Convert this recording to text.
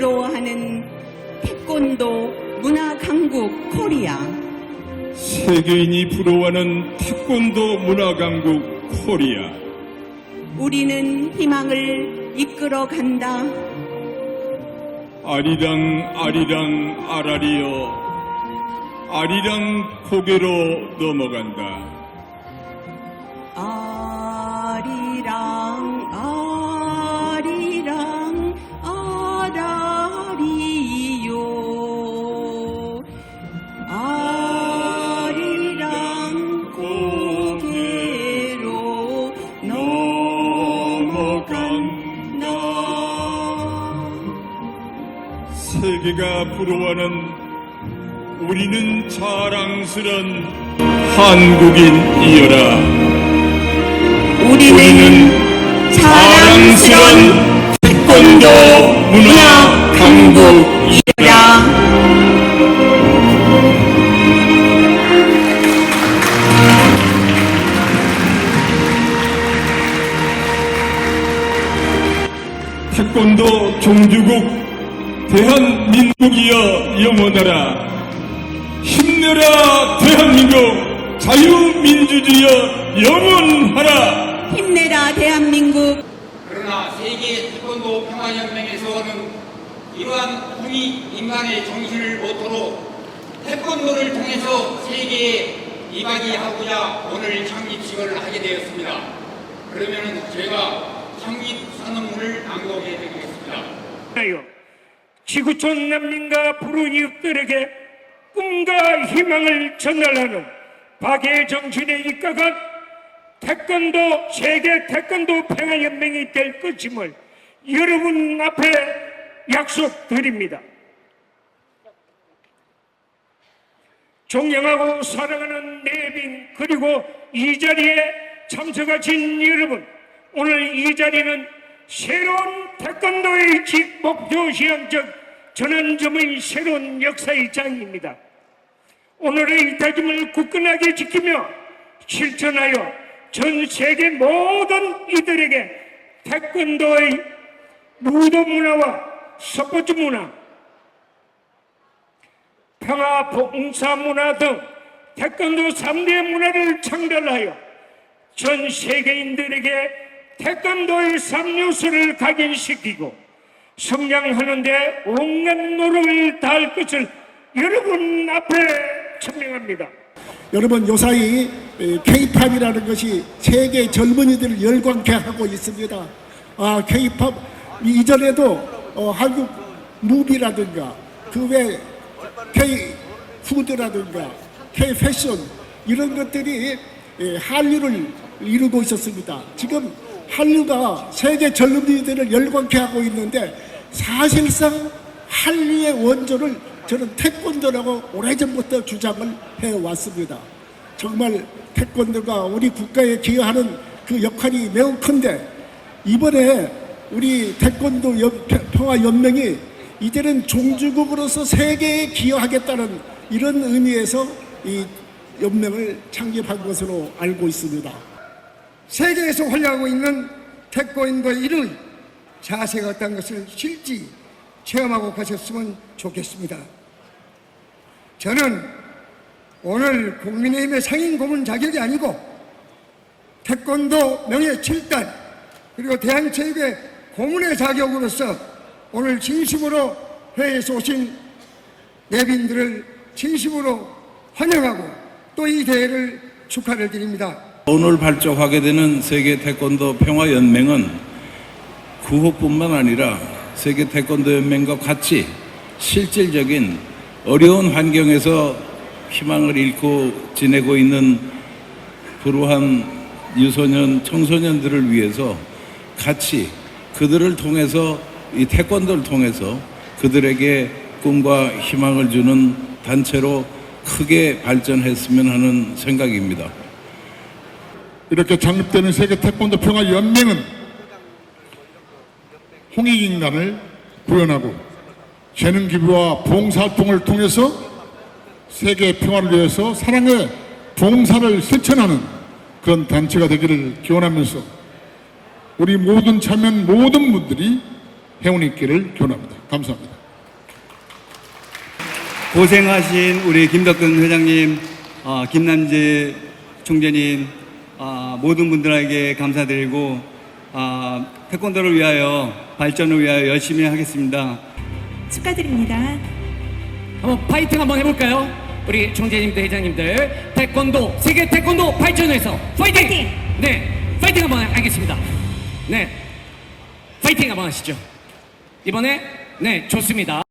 부러워하는 태권도 문화 강국 코리아. 세계인이 부러워하는 태권도 문화 강국 코리아. 우리는 희망을 이끌어 간다. 아리랑 아리랑 아라리여 아리랑 고개로 넘어간다. 세계가 부러워하는 우리는 자랑스런 한국인이여라. 우리는 우리는 자랑스런 태권도 문화 강국이여라. 태권도 종주국 대한민국이여 영원하라. 힘내라 대한민국. 자유민주주의여 영원하라. 힘내라 대한민국. 그러나 세계 태권도 평화연맹에서는 이러한 홍익 인간의 정신을 모토로 태권도를 통해서 세계에 이바지하고자 오늘 창립식을 하게 되었습니다. 그러면 제가 창립 선언문을 낭독해 드리겠습니다. 지구촌 난민과 불운 이웃들에게 꿈과 희망을 전달하는 박의 정신에 입각한 태권도 세계 태권도 평화연맹이 될 것임을 여러분 앞에 약속드립니다. 존경하고 사랑하는 내빈 그리고 이 자리에 참석하신 여러분 오늘 이 자리는 새로운 태권도의 직 목표 시험적 전환점의 새로운 역사의 장입니다. 오늘의 이 다짐을 굳건하게 지키며 실천하여 전 세계 모든 이들에게 태권도의 무도 문화와 스포츠 문화 평화 봉사 문화 등 태권도 3대 문화를 창달하여 전 세계인들에게 태권도의 3요소를 각인시키고 성장하는데 온갖 노력을 다할 것을 여러분 앞에 천명합니다. 여러분 요사이 K-팝이라는 것이 세계 젊은이들을 열광케 하고 있습니다. 아 K-팝 이전에도 어, 한국 무비라든가 그 외 K 푸드라든가 K 패션 이런 것들이 예, 한류를 이루고 있었습니다. 지금 한류가 세계 젊은이들을 열광케 하고 있는데 사실상 한류의 원조를 저는 태권도라고 오래전부터 주장을 해왔습니다. 정말 태권도가 우리 국가에 기여하는 그 역할이 매우 큰데 이번에 우리 태권도 연- 평화연맹이 이제는 종주국으로서 세계에 기여하겠다는 이런 의미에서 이 연맹을 창립한 것으로 알고 있습니다. 세계에서 활약하고 있는 태권도의 이름 자세가 어떤 것을 실지 체험하고 가셨으면 좋겠습니다. 저는 오늘 국민의힘의 상임 고문 자격이 아니고 태권도 명예 7단 그리고 대한체육회 고문의 자격으로서 오늘 진심으로 회의에서 오신 내빈들을 진심으로 환영하고 또 이 대회를 축하를 드립니다. 오늘 발족하게 되는 세계 태권도 평화연맹은 구호뿐만 아니라 세계 태권도 연맹과 같이 실질적인 어려운 환경에서 희망을 잃고 지내고 있는 불우한 유소년, 청소년들을 위해서 같이 그들을 통해서 이 태권도를 통해서 그들에게 꿈과 희망을 주는 단체로 크게 발전했으면 하는 생각입니다. 이렇게 창립되는 세계 태권도 평화 연맹은 홍익 인간을 구현하고 재능 기부와 봉사 활동을 통해서 세계 평화를 위해서 사랑의 봉사를 실천하는 그런 단체가 되기를 기원하면서 우리 모든 참여한 모든 분들이 행운이 있기를 기원합니다. 감사합니다. 고생하신 우리 김덕근 회장님, 어, 김남재 총재님, 어, 모든 분들에게 감사드리고 어, 태권도를 위하여 발전을 위하여 열심히 하겠습니다. 축하드립니다. 한번 파이팅 한번 해볼까요? 우리 총재님들, 회장님들, 태권도 세계 태권도 발전을 위해서 파이팅! 파이팅! 네, 파이팅 한번 하겠습니다. 네, 파이팅 한번 하시죠. 이번에 네 좋습니다.